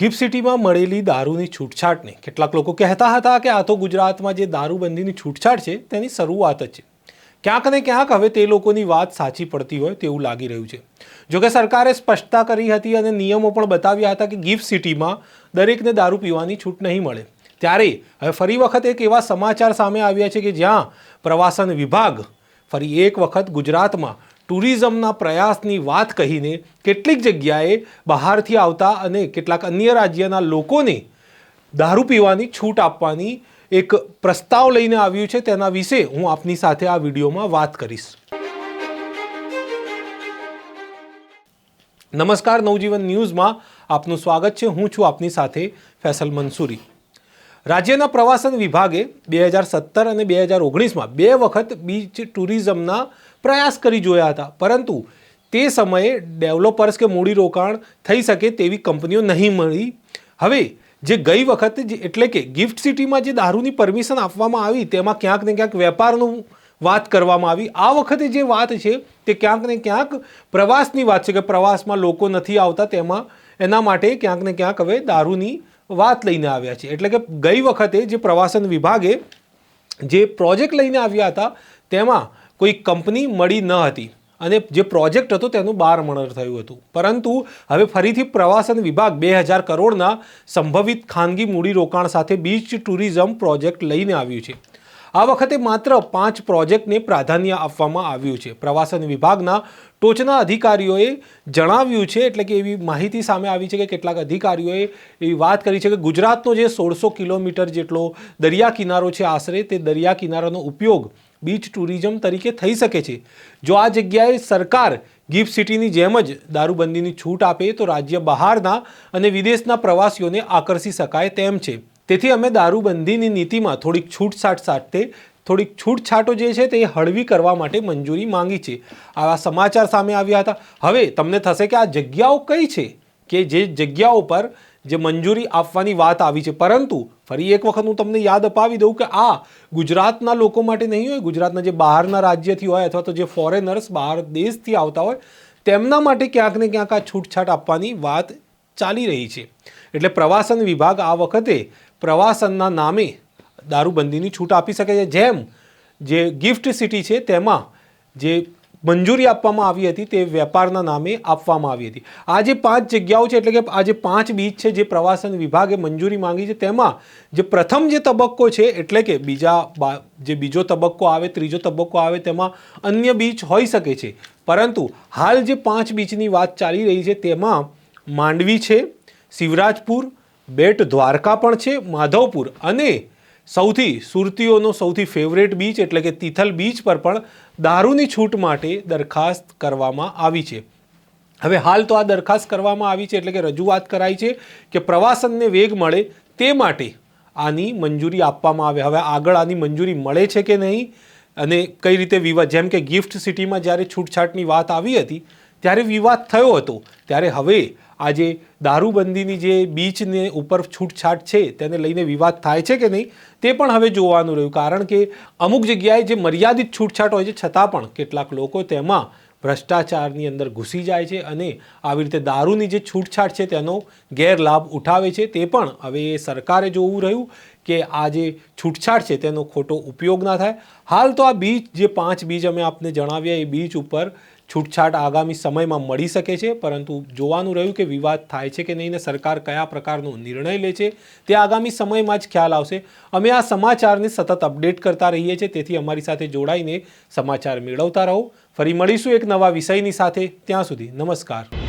Gift સિટીમાં મળેલી દારૂની છૂટછાટને કેટલાક લોકો કહેતા હતા કે આ તો ગુજરાતમાં જે દારૂબંધીની છૂટછાટ છે તેની શરૂઆત જ છે. ક્યાંક ને ક્યાંક હવે તે લોકોની વાત સાચી પડતી હોય તેવું લાગી રહ્યું છે. જોકે સરકારે સ્પષ્ટતા કરી હતી અને નિયમો પણ બતાવ્યા હતા કે ગિફ્ટ સિટીમાં દરેકને દારૂ પીવાની છૂટ નહીં મળે. ત્યારે હવે ફરી વખત એક એવા સમાચાર સામે આવ્યા છે કે જ્યાં પ્રવાસન વિભાગ ફરી એક વખત ગુજરાતમાં ટુરિઝમના પ્રયાસની વાત કહીને કેટલીક જગ્યાએ બહારથી આવતા અને કેટલાક અન્ય રાજ્યના લોકોને દારૂ પીવાની, છૂટ આપવાની એક પ્રસ્તાવ લઈને આવ્યું છે. તેના વિશે હું આપની સાથે આ વિડીયોમાં વાત કરીશ. નમસ્કાર, નવજીવન ન્યૂઝમાં આપનું સ્વાગત છે. હું છું આપની સાથે ફેસલ મંસૂરી. રાજ્યના પ્રવાસન વિભાગે બે હજાર સત્તર અને બે હજાર ઓગણીસમાં બે વખત બીચ ટુરિઝમના પ્રયાસ કરી જોયા હતા. પરંતુ તે સમયે ડેવલપર્સ કે મૂડી રોકાણ થઈ શકે તેવી કંપનીઓ નહીં મળી. હવે જે ગઈ વખત એટલે કે ગિફ્ટ સિટીમાં જે દારૂની પરમિશન આપવામાં આવી તેમાં ક્યાંક ને ક્યાંક વેપારનું વાત કરવામાં આવી. આ વખતે જે વાત છે તે ક્યાંક ને ક્યાંક પ્રવાસની વાત છે કે પ્રવાસમાં લોકો નથી આવતા તેમાં એના માટે ક્યાંક ને ક્યાંક હવે દારૂની વાત લઈને આવ્યા છે. એટલે કે ગઈ વખતે જે પ્રવાસન વિભાગે જે પ્રોજેક્ટ લઈને આવ્યા હતા, તેમાં કોઈ કંપની મળી ન હતી. અને જે પ્રોજેક્ટ હતો, તેનું બાર મણર થયું હતું. પરંતુ હવે ફરીથી પ્રવાસન વિભાગ બે હજાર કરોડના સંભવિત ખાનગી મૂડીરોકાણ સાથે બીચ ટુરિઝમ પ્રોજેક્ટ લઈને આવ્યું છે. આ વખતે માત્ર પાંચ પ્રોજેક્ટને પ્રાધાન્ય આપવામાં આવ્યું છે. પ્રવાસન વિભાગના ટોચના અધિકારીઓએ જણાવ્યું છે, એટલે કે એવી માહિતી સામે આવી છે કે કેટલાક અધિકારીઓએ એવી વાત કરી છે કે ગુજરાતનો જે સોળસો કિલોમીટર જેટલો દરિયા કિનારો છે આશરે, તે દરિયા કિનારાનો ઉપયોગ બીચ ટુરિઝમ તરીકે થઈ શકે છે. જો આ જગ્યાએ સરકાર ગિફ્ટ સિટીની જેમ જ દારૂબંધીની છૂટ આપે, તો રાજ્ય બહારના અને વિદેશના પ્રવાસીઓને આકર્ષી શકાય તેમ છે. તેથી અમે દારૂબંધીની નીતિમાં થોડીક છૂટછાટ સાથે થોડીક છૂટછાટો જે છે તે હળવી કરવા માટે મંજૂરી માંગી છે. આવા સમાચાર સામે આવ્યા હતા. હવે તમને થશે કે આ જગ્યાઓ કઈ છે? કે જે જગ્યાઓ પર જે મંજૂરી આપવાની વાત આવી છે. પરંતુ ફરી એક વખત હું તમને યાદ અપાવી દઉં કે આ ગુજરાતના લોકો માટે નહીં હોય, ગુજરાતના જે બહારના રાજ્યથી હોય અથવા તો જે ફોરેનર્સ બહાર દેશથી આવતા હોય, તેમના માટે ક્યાંક ને ક્યાંક આ છૂટછાટ આપવાની વાત ચાલી રહી છે. એટલે પ્રવાસન વિભાગ આ વખતે પ્રવાસનના નામે દારૂબંધીની છૂટ આપી શકે છે. જેમ જે ગિફ્ટ સિટી છે તેમાં જે મંજૂરી આપવામાં આવી હતી તે વેપારના નામે આપવામાં આવી હતી. આ જે પાંચ જગ્યાઓ છે, એટલે કે આ જે પાંચ બીચ છે, જે પ્રવાસન વિભાગે મંજૂરી માંગી છે, તેમાં જે પ્રથમ જે તબક્કો છે, એટલે કે બીજા જે બીજો તબક્કો આવે, ત્રીજો તબક્કો આવે, તેમાં અન્ય બીચ હોઈ શકે છે. પરંતુ હાલ જે પાંચ બીચની વાત ચાલી રહી છે, તેમાં માંડવી છે, શિવરાજપુર બેટ દ્વારકા પણ છે, માધવપુર અને સૌથી સુરતીઓનો સૌથી ફેવરેટ બીચ એટલે કે તિથલ બીચ પર પણ દારૂની છૂટ માટે દરખાસ્ત કરવામાં આવી છે. હવે હાલ તો આ દરખાસ્ત કરવામાં આવી છે એટલે કે રજૂઆત કરાઈ છે કે પ્રવાસનને વેગ મળે તે માટે આની મંજૂરી આપવામાં આવે. હવે આગળ આની મંજૂરી મળે છે કે નહીં અને કઈ રીતે વિવાદ, જેમ કે ગિફ્ટ સિટીમાં જ્યારે છૂટછાટની વાત આવી હતી, ત્યારે વિવાદ થયો હતો. ત્યારે હવે આજે દારૂબંધીની જે બીચને ઉપર છૂટછાટ છે, તેને લઈને વિવાદ થાય છે કે નહીં, તે પણ હવે જોવાનું રહ્યું. કારણ કે અમુક જગ્યાએ જે મર્યાદિત છૂટછાટ હોય છે, છતાં પણ કેટલાક લોકો તેમાં ભ્રષ્ટાચારની અંદર ઘૂસી જાય છે અને આવી રીતે દારૂની જે છૂટછાટ છે, તેનો ગેરલાભ ઉઠાવે છે. તે પણ હવે સરકારે જોવું રહ્યું. કે આ જે છૂટછાટ છે તેનો ખોટો ઉપયોગ ના થાય. હાલ તો આ બીચ જે પાંચ બીચ અમે આપને જણાવ્યા, એ બીચ ઉપર છૂટછાટ આગામી સમયમાં મળી શકે છે. પરંતુ જોવાનું રહ્યું કે વિવાદ થાય છે કે નહીં ને સરકાર કયા પ્રકારનો નિર્ણય લે છે, તે આગામી સમયમાં જ ખ્યાલ આવશે. અમે આ સમાચારને સતત અપડેટ કરતા રહીએ છીએ. તેથી અમારી સાથે જોડાઈને સમાચાર મેળવતા રહો. ફરી મળીશું એક નવા વિષયની સાથે. ત્યાં સુધી નમસ્કાર.